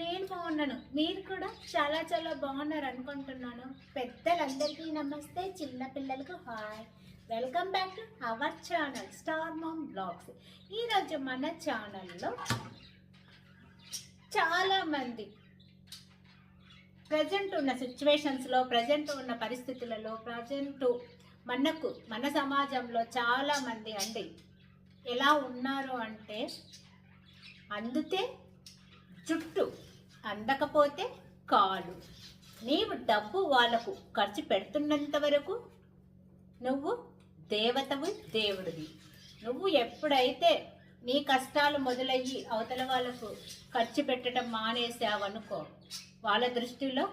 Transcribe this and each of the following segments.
నేను బాగున్నాను. మీరు కూడా చాలా చాలా బాగున్నారు అనుకుంటున్నాను. పెద్దలందరికీ నమస్తే. చిన్న పిల్లలకు hi. Welcome back to our channel star mom vlogs ఈరోజు మన ఛానల్లో చాలామంది ప్రజెంట్ ఉన్న సిచ్యువేషన్స్లో ప్రజెంట్ ఉన్న పరిస్థితులలో ప్రజెంట్ మనకు మన సమాజంలో చాలామంది అండి. ఎలా ఉన్నారు అంటే అందితే చుట్టూ అందకపోతే కాలు. నీవు డబ్బు వాళ్ళకు ఖర్చు పెడుతున్నంత వరకు నువ్వు దేవతవు దేవుడివి. నువ్వు ఎప్పుడైతే నీ కష్టాలు మొదలయ్యి అవతల వాళ్ళకు ఖర్చు పెట్టడం మానేసావనుకో వాళ్ళ దృష్టిలో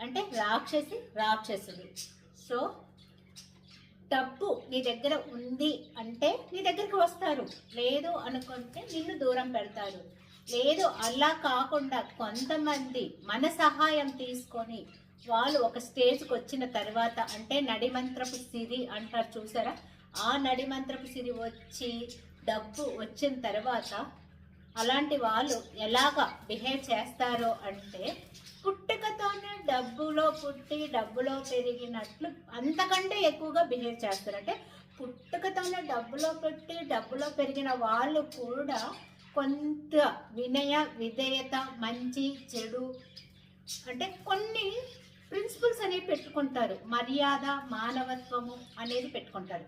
అంటే రాక్షసి రాక్షసుడు. సో డబ్బు నీ దగ్గర ఉంది అంటే నీ దగ్గరికి వస్తారు. లేదు అనుకుంటే నిన్ను దూరం పెడతారు. లేదు అలా కాకుండా కొంతమంది మన సహాయం తీసుకొని వాళ్ళు ఒక స్టేజ్కి వచ్చిన తర్వాత అంటే నడిమంత్రపు సిరి అంటారు చూసారా? ఆ నడిమంత్రపు సిరి వచ్చి డబ్బు వచ్చిన తర్వాత అలాంటి వాళ్ళు ఎలాగ బిహేవ్ చేస్తారో అంటే పుట్టుకతోనే డబ్బులో పుట్టి డబ్బులో పెరిగినట్లు అంతకంటే ఎక్కువగా బిహేవ్ చేస్తారు. అంటే పుట్టుకతోనే డబ్బులో పుట్టి డబ్బులో పెరిగిన వాళ్ళు కూడా కొంత వినయ విధేయత మంచి చెడు అంటే కొన్ని ప్రిన్సిపల్స్ అనేవి పెట్టుకుంటారు. మర్యాద మానవత్వము అనేది పెట్టుకుంటారు.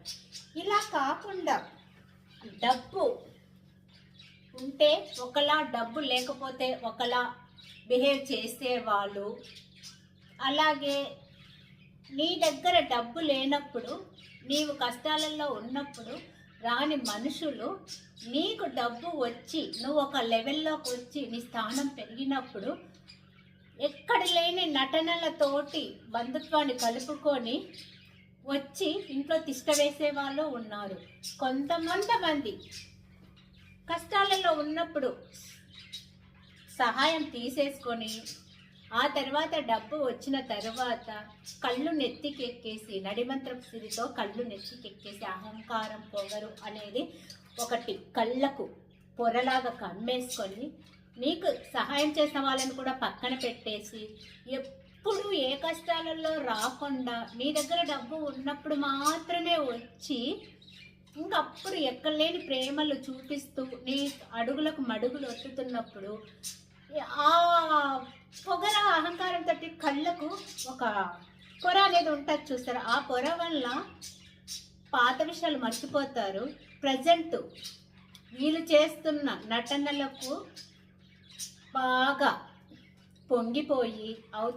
ఇలా కాకుండా డబ్బు ఉంటే ఒకలా డబ్బు లేకపోతే ఒకలా బిహేవ్ చేసేవాళ్ళు అలాగే నీ దగ్గర డబ్బు లేనప్పుడు నీవు కష్టాలలో ఉన్నప్పుడు రాని మనుషులు నీకు డబ్బు వచ్చి నువ్వు ఒక లెవెల్లోకి వచ్చి నీ స్థానం పెరిగినప్పుడు ఎక్కడ లేని నటనలతోటి బంధుత్వాన్ని కలుపుకొని వచ్చి ఇంట్లో తిష్ట వేసే వాళ్ళు ఉన్నారు. కొంతమంది కష్టాలలో ఉన్నప్పుడు సహాయం తీసేసుకొని ఆ తర్వాత డబ్బు వచ్చిన తర్వాత కళ్ళు నెత్తికెక్కేసి నడిమంత్రపు సిరితో కళ్ళు నెత్తికెక్కేసి అహంకారం పొగరు అనేది ఒకటి కళ్ళకు పొరలాగా కమ్మేసుకొని నీకు సహాయం చేసిన వాళ్ళని కూడా పక్కన పెట్టేసి ఎప్పుడు ఏ కష్టాలలో రాకుండా నీ దగ్గర డబ్బు ఉన్నప్పుడు మాత్రమే వచ్చి ఇంకప్పుడు ఎక్కలేని ప్రేమలు చూపిస్తూ నీ అడుగులకు మడుగులు ఒత్తుతున్నప్పుడు ఆ పొగర తట్టి కళ్ళకు ఒక పొర అనేది ఉంటుంది చూస్తారు? ఆ పొర వల్ల పాత విషయాలు మర్చిపోతారు. ప్రజెంట్ వీళ్ళు చేస్తున్న నటనలకు బాగా పొంగిపోయి అవు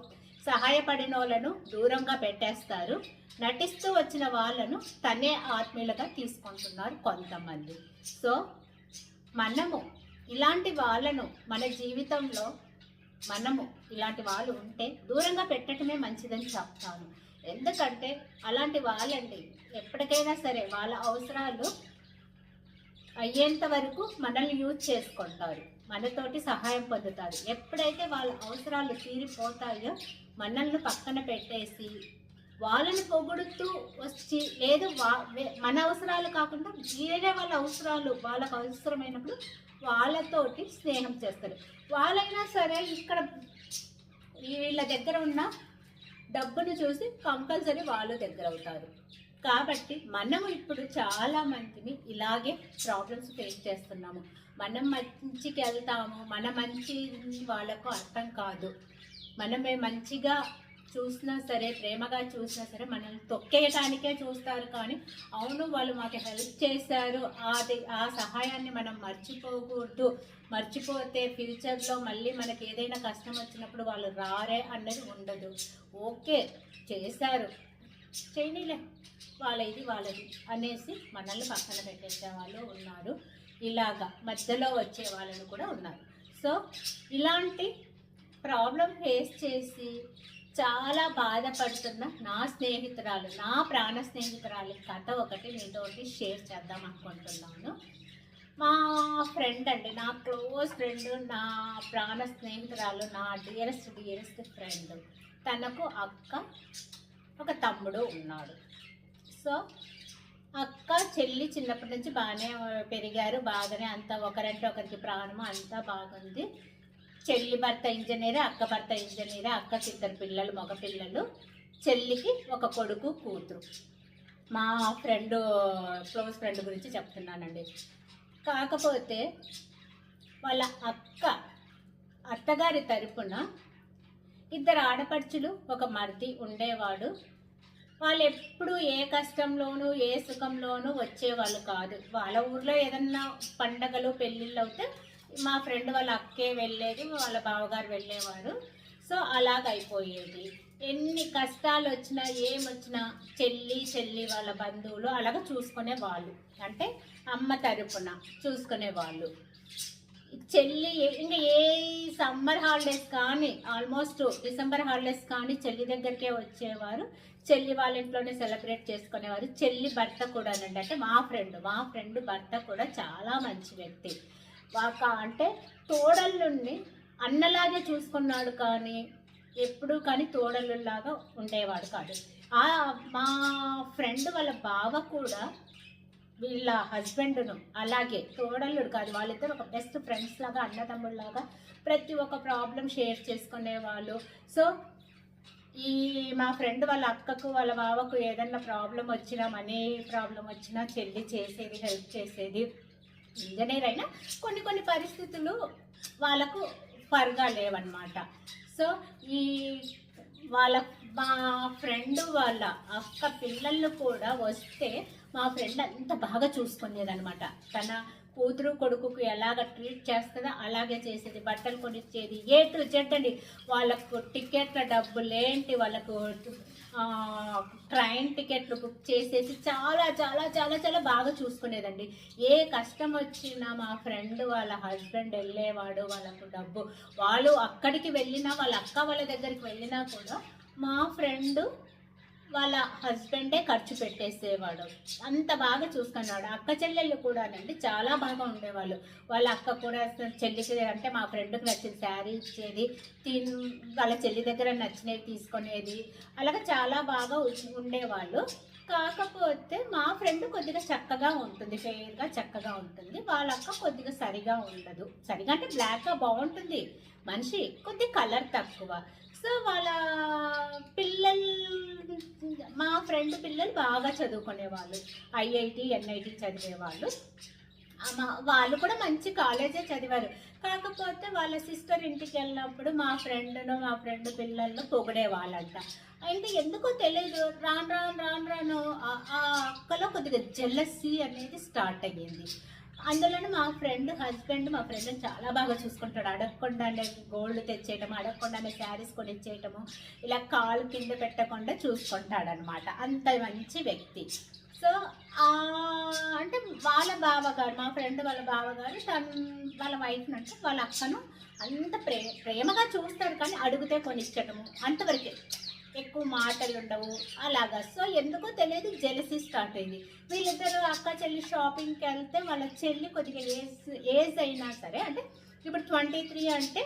సహాయపడిన వాళ్ళను దూరంగా పెట్టేస్తారు. నటిస్తూ వచ్చిన వాళ్ళను తనే ఆత్మీయులుగా తీసుకుంటున్నారు కొంతమంది. సో మనము ఇలాంటి వాళ్ళను మన జీవితంలో మనము ఇలాంటి వాళ్ళు ఉంటే దూరంగా పెట్టడమే మంచిదని చెప్తాను. ఎందుకంటే అలాంటి వాళ్ళండి ఎప్పటికైనా సరే వాళ్ళ అవసరాలు అయ్యేంత వరకు మనల్ని యూజ్ చేసుకుంటారు. మనతోటి సహాయం పొందుతారు. ఎప్పుడైతే వాళ్ళ అవసరాలు తీరిపోతాయో మనల్ని పక్కన పెట్టేసి వాళ్ళని పొగుడుతూ వచ్చి లేదు వా మన అవసరాలు కాకుండా వేరే వాళ్ళ అవసరాలు వాళ్ళకు అవసరమైనప్పుడు వాళ్ళతోటి స్నేహం చేస్తారు. వాళ్ళైనా సరే ఇక్కడ వీళ్ళ దగ్గర ఉన్న డబ్బును చూసి కంపల్సరీ వాళ్ళు దగ్గర అవుతారు. కాబట్టి మనము ఇప్పుడు చాలా మందిని ఇలాగే ప్రాబ్లమ్స్ ఫేస్ చేస్తున్నాము. మనం మంచికి వెళ్తాము మన మంచి వాళ్ళకు అర్థం కాదు. మనమే మంచిగా చూసినా సరే ప్రేమగా చూసినా సరే మనల్ని తొక్కేయటానికే చూస్తారు. కానీ అవును వాళ్ళు మాకు హెల్ప్ చేశారు. అది ఆ సహాయాన్ని మనం మర్చిపోకూడదు. మర్చిపోతే ఫ్యూచర్లో మళ్ళీ మనకి ఏదైనా కష్టం వచ్చినప్పుడు వాళ్ళు రారే అన్నది ఉండదు. ఓకే చేశారు. చేయనీలే వాళ్ళ ఇది వాళ్ళది అనేసి మనల్ని పక్కన పెట్టేసే వాళ్ళు ఉన్నారు. ఇలాగా మధ్యలో వచ్చే వాళ్ళని కూడా ఉన్నారు. సో ఇలాంటి ప్రాబ్లం ఫేస్ చేసి చాలా బాధపడుతున్న నా స్నేహితురాలు నా ప్రాణ స్నేహితురాలి కథ ఒకటి మీతోటి షేర్ చేద్దాం అనుకుంటున్నాను. మా ఫ్రెండ్ అండి నా క్లోజ్ ఫ్రెండ్ నా ప్రాణ స్నేహితురాలు నా డియరెస్ట్ డియరెస్ట్ ఫ్రెండ్ తనకు అక్క ఒక తమ్ముడు ఉన్నాడు. సో అక్క చెల్లి చిన్నప్పటి నుంచి బాగానే పెరిగారు బాగానే అంతా ఒకరంటే ఒకరికి ప్రాణము అంతా బాగుంది. చెల్లి భర్త ఇంజనీర్ అక్క భర్త ఇంజనీర్ అక్కకి ఇద్దరు పిల్లలు మగ పిల్లలు. చెల్లికి ఒక కొడుకు కూతురు. మా ఫ్రెండ్ క్లోజ్ ఫ్రెండ్ గురించి చెప్తున్నానండి. కాకపోతే వాళ్ళ అక్క అత్తగారి తరపున ఇద్దరు ఆడపడుచులు ఒక మరిది ఉండేవాడు. వాళ్ళు ఎప్పుడు ఏ కష్టంలోనూ ఏ సుఖంలోనూ వచ్చేవాళ్ళు కాదు. వాళ్ళ ఊర్లో ఏదన్నా పండగలు పెళ్ళిళ్ళు అవుతే మా ఫ్రెండ్ వాళ్ళ అక్కే వెళ్ళేది వాళ్ళ బావగారు వెళ్ళేవాడు సో అలాగ అయిపోయేది ఎన్ని కష్టాలు వచ్చినా ఏమొచ్చినా చెల్లి చెల్లి వాళ్ళ బంధువులు అలాగ చూసుకునే వాళ్ళు అంటే అమ్మ తరపున చూసుకునే వాళ్ళు చెల్లి ఇంకా ఏ సమ్మర్ హాలిడేస్ కానీ ఆల్మోస్ట్ డిసెంబర్ హాలిడేస్ కానీ చెల్లి దగ్గరికే వచ్చేవారు. చెల్లి వాళ్ళ ఇంట్లోనే సెలబ్రేట్ చేసుకునేవారు. చెల్లి భర్త కూడా అంటే మా ఫ్రెండ్ మా ఫ్రెండ్ భర్త కూడా చాలా మంచి వ్యక్తి. వాక అంటే తోడళ్ళుండి అన్నలాగే చూసుకున్నాడు కానీ ఎప్పుడు కానీ తోడళ్ళలాగా ఉండేవాడు కాదు. ఆ మా ఫ్రెండ్ వాళ్ళ బావ కూడా వీళ్ళ హస్బెండ్ను అలాగే తోడల్లుడు కాదు వాళ్ళిద్దరు ఒక బెస్ట్ ఫ్రెండ్స్ లాగా అన్నదమ్ముళ్ళలాగా ప్రతి ఒక్క ప్రాబ్లం షేర్ చేసుకునేవాళ్ళు. సో ఈ మా ఫ్రెండ్ వాళ్ళ అక్కకు వాళ్ళ బావకు ఏదన్నా ప్రాబ్లం వచ్చినా మనీ ప్రాబ్లం వచ్చినా చెల్లి చేసేది హెల్ప్ చేసేది ఇంజనీర్ అయినా కొన్ని కొన్ని పరిస్థితులు వాళ్ళకు పరుగా లేవన్నమాట. సో ఈ వాళ్ళ మా ఫ్రెండ్ వాళ్ళ అక్క పిల్లలు కూడా వస్తే మా ఫ్రెండ్ అంత బాగా చూసుకునేదనమాట తన కూతురు కొడుకుకు ఎలాగ ట్రీట్ చేస్తుందో అలాగే చేసేది. బట్టలు కొనిచ్చేది. ఏ టు జెడ్ అండి. వాళ్ళకు టికెట్ల డబ్బులు ఏంటి వాళ్ళకు ట్రైన్ టికెట్లు బుక్ చేసేసి చాలా చాలా చాలా చాలా బాగా చూసుకునేదండి. ఏ కష్టం వచ్చినా మా ఫ్రెండ్ వాళ్ళ హస్బెండ్ వెళ్ళేవాడు వాళ్ళకు డబ్బు. వాళ్ళు అక్కడికి వెళ్ళినా వాళ్ళ అక్క వాళ్ళ దగ్గరికి వెళ్ళినా కూడా మా ఫ్రెండ్ వాళ్ళ హస్బెండే ఖర్చు పెట్టేసేవాడు. అంత బాగా చూసుకున్నాడు. అక్క చెల్లెళ్ళు కూడానండి చాలా బాగా ఉండేవాళ్ళు. వాళ్ళ అక్క కూడా చెల్లికి అంటే మా ఫ్రెండ్కి నచ్చిన శారీ ఇచ్చేది తిన్ వాళ్ళ చెల్లి దగ్గర నచ్చినవి తీసుకునేది అలాగే చాలా బాగా ఉండేవాళ్ళు. కాకపోతే మా ఫ్రెండ్ కొద్దిగా చక్కగా ఉంటుంది ఫెయిర్గా చక్కగా ఉంటుంది. వాళ్ళ అక్క కొద్దిగా సరిగా ఉండదు. సరిగా అంటే బ్లాక్గా బాగుంటుంది. మనిషి కొద్ది కలర్ తక్కువ. సో వాళ్ళ పిల్లలు మా ఫ్రెండ్ పిల్లలు బాగా చదువుకునేవాళ్ళు. ఐఐటి ఎన్ఐటి చదివేవాళ్ళు. వాళ్ళు కూడా మంచి కాలేజే చదివారు. కాకపోతే వాళ్ళ సిస్టర్ ఇంటికి వెళ్ళినప్పుడు మా ఫ్రెండ్ను మా ఫ్రెండ్ పిల్లలను పొగిడేవాళ్ళంట. అయితే ఎందుకో తెలియదు రాను రాను రాను రాను ఆ- అక్కలో కొద్దిగా జెల్లసీ అనేది స్టార్ట్ అయ్యింది. అందులోనే మా ఫ్రెండ్ హస్బెండ్ మా ఫ్రెండ్ని చాలా బాగా చూసుకుంటాడు. అడగకుండానే గోల్డ్ తెచ్చేయటము అడగకుండానే శారీస్ కొనిచ్చేయటము ఇలా కాలు కింద పెట్టకుండా చూసుకుంటాడనమాట అంత మంచి వ్యక్తి. సో అంటే వాళ్ళ బావగారు మా ఫ్రెండ్ వాళ్ళ బావగారు తను వాళ్ళ వైఫ్ అంటే వాళ్ళ అక్కను అంత ప్రే ప్రేమగా చూస్తారు కానీ అడిగితే కొనిచ్చటము అంతవరకే ఎక్కువ మాటలు ఉండవు. అలాగా. సో ఎందుకో తెలియదు జెలసీ స్టార్ట్ అయింది. వీళ్ళిద్దరు అక్క చెల్లి షాపింగ్కి వెళ్తే వాళ్ళ చెల్లి కొద్దిగా ఏజ్ ఏజ్ అయినా సరే అంటే ఇప్పుడు ట్వంటీ త్రీ అంటే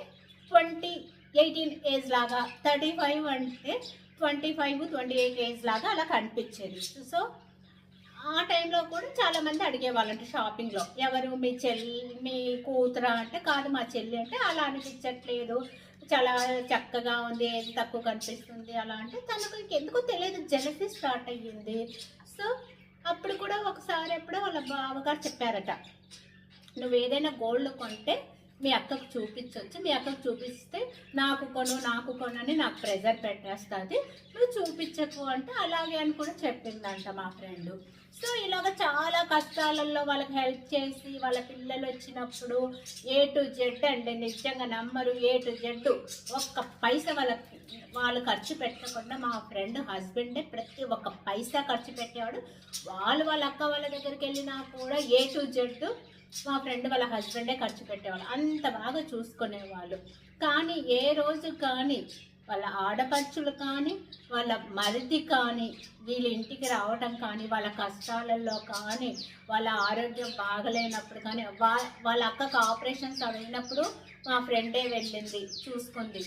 ట్వంటీ ఎయిటీన్ ఏజ్ లాగా థర్టీ ఫైవ్ అంటే twenty five twenty eight age లాగా అలా కనిపించేది. సో ఆ టైంలో కూడా చాలా మంది అడిగేవాళ్ళంట షాపింగ్లో. ఎవరు మీ చెల్లి మీ కూతురా అంటే కాదు మా చెల్లి అంటే అలా అనిపించట్లేదు. చాలా చక్కగా ఉంది ఏది తక్కువ కనిపిస్తుంది అలా అంటే తనకు ఎందుకో తెలియదు. జలసీ స్టార్ట్ అయ్యింది. సో అప్పుడు కూడా ఒకసారి ఎప్పుడో వాళ్ళ బావగారు చెప్పారట నువ్వు ఏదైనా గోల్డ్ కొంటే మీ అక్కకు చూపించవచ్చు మీ అక్కకు చూపిస్తే నాకు కొను నాకు కొను అని నాకు ప్రెజర్ పెట్టేస్తుంది. నువ్వు చూపించకు అంటే అలాగే అని కూడా చెప్పిందంట మా ఫ్రెండ్. సో ఇలాగ చాలా కష్టాలలో వాళ్ళకి హెల్ప్ చేసి వాళ్ళ పిల్లలు వచ్చినప్పుడు ఏ టు జెడ్ అండి నిజంగా నమ్మరు ఏ టు జెడ్ ఒక్క పైసా వాళ్ళకి వాళ్ళు ఖర్చు పెట్టకుండా మా ఫ్రెండ్ హస్బెండే ప్రతి ఒక్క పైసా ఖర్చు పెట్టేవాడు. వాళ్ళు వాళ్ళ అక్క వాళ్ళ దగ్గరికి వెళ్ళినా కూడా ఏ టు జెడ్ మా ఫ్రెండ్ వాళ్ళ హస్బెండే ఖర్చు పెట్టేవాళ్ళు. అంత బాగా చూసుకునేవాళ్ళు. కానీ ఏ రోజు కానీ వాళ్ళ ఆడపడుచులు కానీ వాళ్ళ మరిది కానీ వీళ్ళ ఇంటికి రావడం కానీ వాళ్ళ కష్టాలలో కానీ వాళ్ళ ఆరోగ్యం బాగలేనప్పుడు కానీ వా వాళ్ళ అక్కకు ఆపరేషన్స్ అయినప్పుడు మా ఫ్రెండే వెళ్ళింది చూసుకుంది.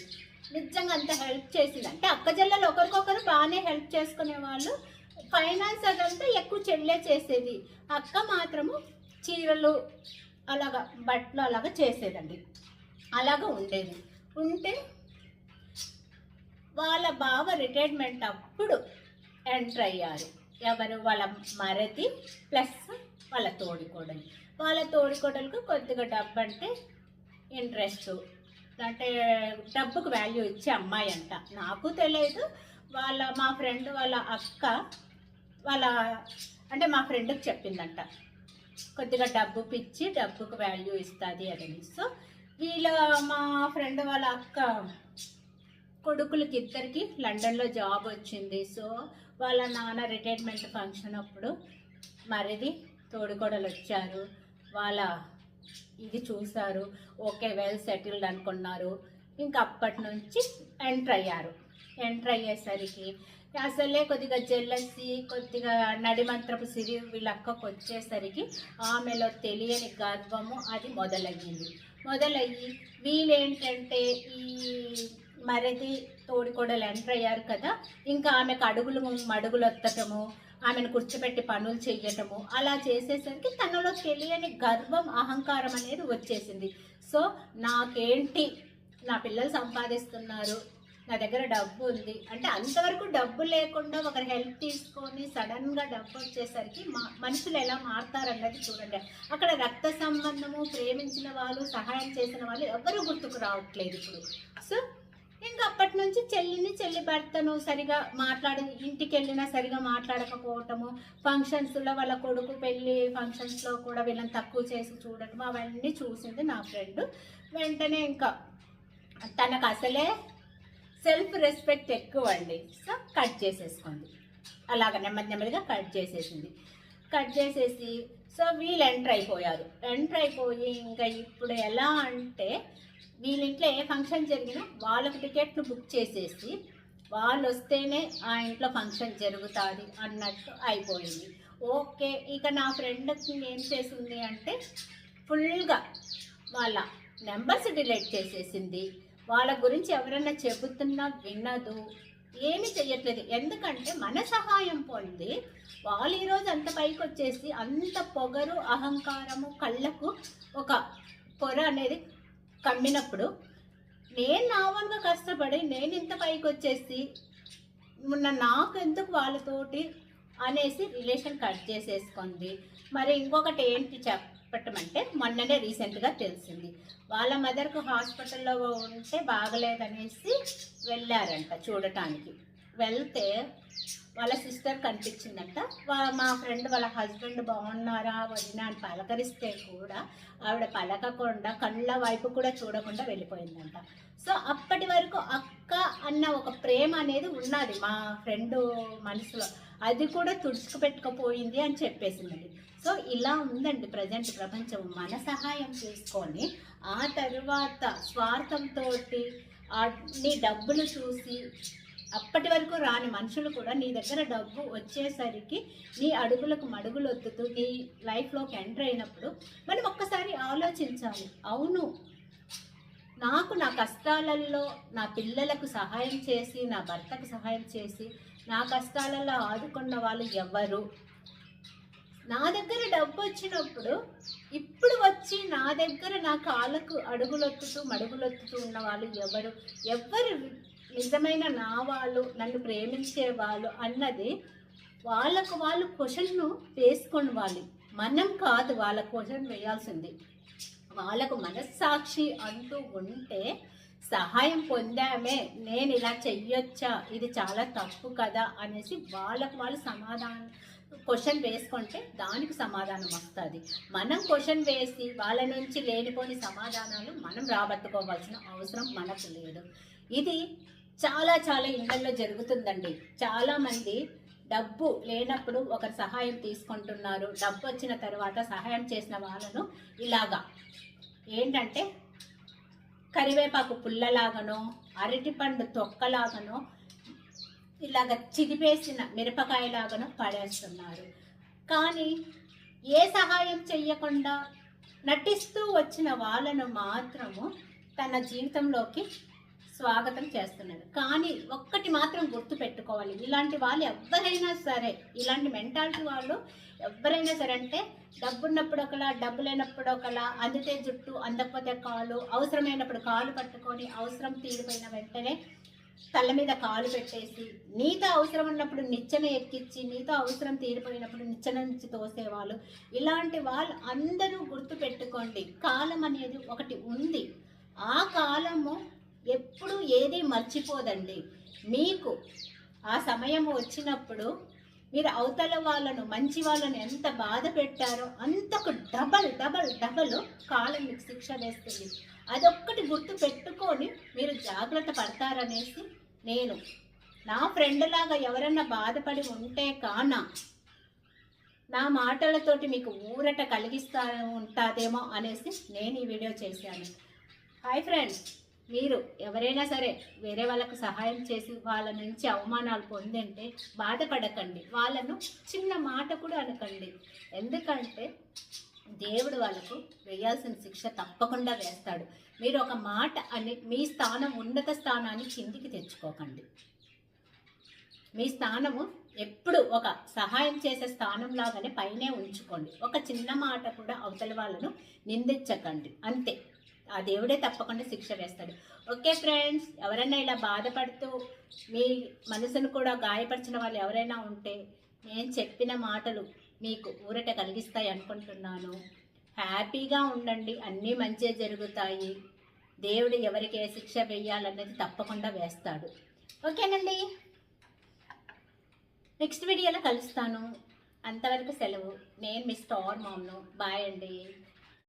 నిజంగా అంత హెల్ప్ చేసింది. అంటే అక్క చెల్లెలు ఒకరికొకరు బాగానే హెల్ప్ చేసుకునే వాళ్ళు. ఫైనాన్స్ అదంతా ఎక్కువ చెల్లె చేసేది. అక్క మాత్రము చీరలు అలాగా బట్టలు అలాగా చేసేదండి. అలాగా ఉండేది. ఉంటే వాళ్ళ బావ రిటైర్మెంట్ అప్పుడు ఎంటర్ అయ్యారు. ఎవరు? వాళ్ళ మరది ప్లస్ వాళ్ళ తోడికోడలు. వాళ్ళ తోడికోడలకు కొద్దిగా డబ్బు అంటే ఇంట్రెస్ట్ అంటే డబ్బుకు వాల్యూ ఇచ్చే అమ్మాయి అంట. నాకు తెలియదు. వాళ్ళ మా ఫ్రెండ్ వాళ్ళ అక్క వాళ్ళ అంటే మా ఫ్రెండ్కి చెప్పిందంట. కొద్దిగా డబ్బు పిచ్చి డబ్బుకు వాల్యూ ఇస్తుంది అని సో వీళ్ళ మా ఫ్రెండ్ వాళ్ళ అక్క కొడుకులకి ఇద్దరికి లండన్లో జాబ్ వచ్చింది. సో వాళ్ళ నాన్న రిటైర్మెంట్ ఫంక్షన్ అప్పుడు మరిది తోడుకోడలు వచ్చారు వాళ్ళ ఇది చూశారు. ఓకే వెల్ సెటిల్డ్ అనుకున్నారు. ఇంకా అప్పటి నుంచి ఎంటర్ అయ్యారు. ఎంటర్ అయ్యేసరికి అసలే కొద్దిగా జెల్లసి కొద్దిగా నడిమంత్రపు సిరి వీళ్ళక్కకు వచ్చేసరికి ఆమెలో తెలియని గర్వము అది మొదలయ్యింది. మొదలయ్యి వీళ్ళేంటంటే ఈ మరిది తోడికోడలు ఎంటర్ అయ్యారు కదా. ఇంకా ఆమెకు అడుగులు మడుగులు ఎత్తటము ఆమెను కూర్చోబెట్టి పనులు చేయటము అలా చేసేసరికి తనలో తెలియని గర్వం అహంకారం అనేది వచ్చేసింది. సో నాకేంటి? నా పిల్లలు సంపాదిస్తున్నారు. నా దగ్గర డబ్బు ఉంది. అంటే అంతవరకు డబ్బు లేకుండా ఒకరి హెల్ప్ తీసుకొని సడన్గా డబ్బు వచ్చేసరికి మా మనుషులు ఎలా మారుతారన్నది చూడండి. అక్కడ రక్త సంబంధము ప్రేమించిన వాళ్ళు సహాయం చేసిన వాళ్ళు ఎవరు గుర్తుకు రావట్లేదు ఇప్పుడు. సో ఇంకా అప్పటి నుంచి చెల్లిని చెల్లి భర్తను సరిగా మాట్లాడి ఇంటికి వెళ్ళినా సరిగా మాట్లాడకపోవటము ఫంక్షన్స్లో వాళ్ళ కొడుకు పెళ్ళి ఫంక్షన్స్లో కూడా వీళ్ళని తక్కువ చేసి చూడటం అవన్నీ చూసింది నా ఫ్రెండ్ వెంటనే ఇంకా తనకు అసలే సెల్ఫ్ రెస్పెక్ట్ ఎక్కువ అండి సో కట్ చేసేసుకుంది. అలాగ నెమ్మది నెమ్మదిగా కట్ చేసేసింది. కట్ చేసేసి సో వీళ్ళు ఎంటర్ అయిపోయారు. ఎంటర్ అయిపోయి ఇంకా ఇప్పుడు ఎలా అంటే వీళ్ళ ఇంట్లో ఏ ఫంక్షన్ జరిగినా వాళ్ళకు టికెట్లు బుక్ చేసేసి వాళ్ళు వస్తేనే ఆ ఇంట్లో ఫంక్షన్ జరుగుతుంది అన్నట్టు అయిపోయింది. ఓకే ఇక నా ఫ్రెండ్కి ఏం చేసింది అంటే ఫుల్గా వాళ్ళ నెంబర్స్ డిలీట్ చేసేసింది. వాళ్ళ గురించి ఎవరైనా చెబుతున్నా వినదు. ఏమీ చెయ్యట్లేదు. ఎందుకంటే మన సహాయం పొంది వాళ్ళు ఈరోజు అంత పైకి వచ్చేసి అంత పొగరు అహంకారము కళ్ళకు ఒక పొర అనేది కమ్మినప్పుడు నేను నావల్గా కష్టపడి నేను ఇంత పైకి వచ్చేసి మొన్న నాకు ఎందుకు వాళ్ళతోటి అనేసి రిలేషన్ కట్ చేసేసుకుంది. మరి ఇంకొకటి ఏంటి చెప్పటమంటే మొన్ననే రీసెంట్గా తెలిసింది. వాళ్ళ మదర్కు హాస్పిటల్లో ఉంటే బాగలేదనేసి వెళ్ళారంట చూడటానికి. వెళ్తే వాళ్ళ సిస్టర్ కనిపించిందంట. మా ఫ్రెండ్ వాళ్ళ హస్బెండ్ బాగున్నారా వదిన అని పలకరిస్తే కూడా ఆవిడ పలకకుండా కళ్ళ వైపు కూడా చూడకుండా వెళ్ళిపోయిందంట. సో అప్పటి వరకు అక్క అన్న ఒక ప్రేమ అనేది ఉన్నది మా ఫ్రెండ్ మనసులో. అది కూడా తుడుచుకుపెట్టుకుపోయింది అని చెప్పేసిందండి. సో ఇలా ఉందండి ప్రజెంట్ ప్రపంచం. మన సహాయం చేసుకొని ఆ తరువాత స్వార్థంతో నీ డబ్బులు చూసి అప్పటి వరకు రాని మనుషులు కూడా నీ దగ్గర డబ్బు వచ్చేసరికి నీ అడుగులకు మడుగులు ఒత్తుతూ నీ లైఫ్లోకి ఎంటర్ అయినప్పుడు మనం ఒక్కసారి ఆలోచించాలి అవును నాకు నా కష్టాలలో నా పిల్లలకు సహాయం చేసి నా భర్తకు సహాయం చేసి నా కష్టాలలో ఆదుకున్న వాళ్ళు ఎవరు? నా దగ్గర డబ్బు వచ్చినప్పుడు ఇప్పుడు వచ్చి నా దగ్గర నా కాళ్ళకు అడుగులొత్తుతూ మడుగులొత్తుతూ ఉన్న వాళ్ళు ఎవరు? ఎవరు నిజమైన నా వాళ్ళు నన్ను ప్రేమించే వాళ్ళు అన్నది వాళ్ళకు వాళ్ళు క్వశ్చన్ను వేసుకొని మనం కాదు వాళ్ళ క్వశ్చన్ వేయాల్సింది. వాళ్ళకు మనస్సాక్షి అంటూ ఉంటే సహాయం పొందామే. నేను ఇలా చెయ్యొచ్చా? ఇది చాలా తప్పు కదా? అనేసి వాళ్ళకు వాళ్ళు సమాధానం క్వశ్చన్ వేసుకుంటే దానికి సమాధానం వస్తుంది. మనం క్వశ్చన్ వేసి వాళ్ళ నుంచి లేనిపోని సమాధానాలు మనం రాబట్టుకోవాల్సిన అవసరం మనకు లేదు. ఇది చాలా చాలా ఇళ్ళలో జరుగుతుందండి. చాలామంది డబ్బు లేనప్పుడు ఒకరి సహాయం తీసుకుంటున్నారు. డబ్బు వచ్చిన తర్వాత సహాయం చేసిన వాళ్ళను ఇలాగా. ఏంటంటే కరివేపాకు పుల్లలాగనో అరటిపండు తొక్కలాగనో ఇలాగ చిదిపేసిన మిరపకాయలాగనో పడేస్తున్నారు. కానీ ఏ సహాయం చెయ్యకుండా నటిస్తూ వచ్చిన వాళ్ళను మాత్రము తన జీవితంలోకి స్వాగతం చేస్తున్నారు కానీ ఒక్కటి మాత్రం గుర్తు పెట్టుకోవాలి ఇలాంటి వాళ్ళు ఎవరైనా సరే ఇలాంటి మెంటాలిటీ వాళ్ళు ఎవరైనా సరే అంటే డబ్బున్నప్పుడు ఒకలా డబ్బు లేనప్పుడు ఒకలా అందితే జుట్టు అందకపోతే కాలు అవసరమైనప్పుడు కాలు పట్టుకొని అవసరం తీరిపోయిన వెంటనే తల మీద కాలు పెట్టేసి నీతో అవసరం ఉన్నప్పుడు నిచ్చెన ఎక్కించి నీతో అవసరం తీరిపోయినప్పుడు నిచ్చెన నుంచి తోసేవాళ్ళు ఇలాంటి వాళ్ళు అందరూ గుర్తు పెట్టుకోండి కాలం అనేది ఒకటి ఉంది. ఆ కాలము ఎప్పుడు ఏది మర్చిపోదండి. మీకు ఆ సమయం వచ్చినప్పుడు మీరు అవతల వాళ్ళను మంచి వాళ్ళను ఎంత బాధ పెట్టారో అంతకు డబల్ డబల్ డబల్ కాలం మీకు శిక్ష వేస్తుంది. అదొక్కటి గుర్తు పెట్టుకొని మీరు జాగ్రత్త పడతారనేసి నేను నా ఫ్రెండ్ లాగా ఎవరన్నా బాధపడి ఉంటే కానా నా మాటలతోటి మీకు ఊరట కలిగిస్తా ఉంటాదేమో అనేసి నేను ఈ వీడియో చేశాను. హాయ్ ఫ్రెండ్స్ మీరు ఎవరైనా సరే వేరే వాళ్ళకు సహాయం చేసి వాళ్ళ నుంచి అవమానాలు పొందంటే బాధపడకండి. వాళ్ళను చిన్న మాట కూడా అనకండి. ఎందుకంటే దేవుడు వాళ్ళకు వేయాల్సిన శిక్ష తప్పకుండా వేస్తాడు. మీరు ఒక మాట అని మీ స్థానం ఉన్నత స్థానాన్ని కిందికి తెచ్చుకోకండి. మీ స్థానము ఎప్పుడు ఒక సహాయం చేసే స్థానం లాగానే పైనే ఉంచుకోండి. ఒక చిన్న మాట కూడా అవతల వాళ్ళను నిందించకండి. అంతే. ఆ దేవుడే తప్పకుండా శిక్ష వేస్తాడు. ఓకే ఫ్రెండ్స్ ఎవరైనా ఇలా బాధపడుతూ మీ మనసును కూడా గాయపరిచిన వాళ్ళు ఎవరైనా ఉంటే నేను చెప్పిన మాటలు మీకు ఊరట కలిగిస్తాయి అనుకుంటున్నాను. హ్యాపీగా ఉండండి అన్నీ మంచిగా జరుగుతాయి. దేవుడు ఎవరికి ఏ శిక్ష వేయాలన్నది తప్పకుండా వేస్తాడు. ఓకేనండి? నెక్స్ట్ వీడియోలో కలుస్తాను. అంతవరకు సెలవు. నేను మీ స్టార్ మామ్ను బాయ్ అండి.